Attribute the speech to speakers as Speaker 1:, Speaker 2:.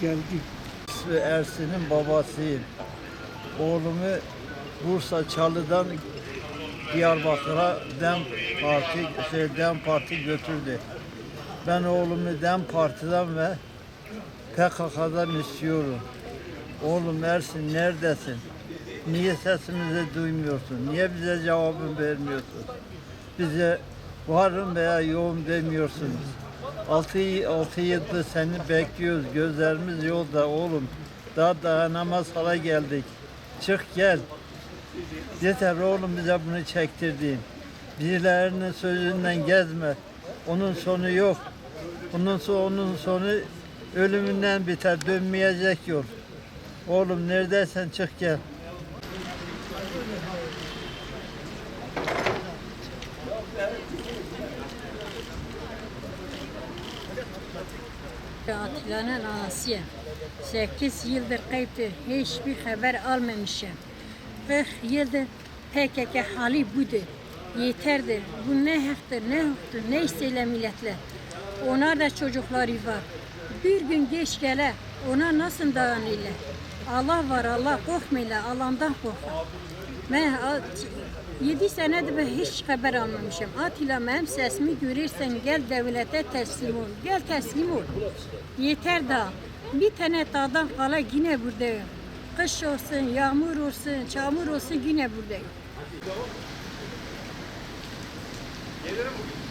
Speaker 1: geldik.
Speaker 2: ve Ersin'in babasıyım. Oğlumu Bursa Çalı'dan Diyarbakır'a Dem Parti şey Dem Parti götürdü. Ben oğlumu Dem Parti'den ve PKK'dan istiyorum. Oğlum Ersin neredesin? Niye sesimizi duymuyorsun? Niye bize cevabı vermiyorsun? Bize varım veya yoğum demiyorsunuz. 6 altı yıldır seni bekliyoruz. Gözlerimiz yolda oğlum. Daha dayanamaz hale geldik. Çık gel. Yeter oğlum bize bunu çektirdin. Birilerinin sözünden gezme. Onun sonu yok. Onun, so- onun sonu ölümünden biter. Dönmeyecek yol. Oğlum neredeysen çık gel.
Speaker 3: Atilla'nın anasıyım. 8 yıldır kayıptır. Hiçbir haber almamışım. 40 yıldır PKK hali budur. Yeterdir. Bu ne haktır, ne hukuktur, ne istiyorlar milletler. Onlar da çocukları var. Bir gün geç gele, ona nasıl dayanırlar? Allah var, Allah korkmayla, Allah'tan korkun. Ben 7 senedir ben hiç haber almamışım. Atilla benim sesimi görürsen gel devlete teslim ol. Gel teslim ol. Yeter daha. Bir tane dağdan kala yine buradayım. Kış olsun, yağmur olsun, çamur olsun yine buradayım.
Speaker 4: Gelirim bugün.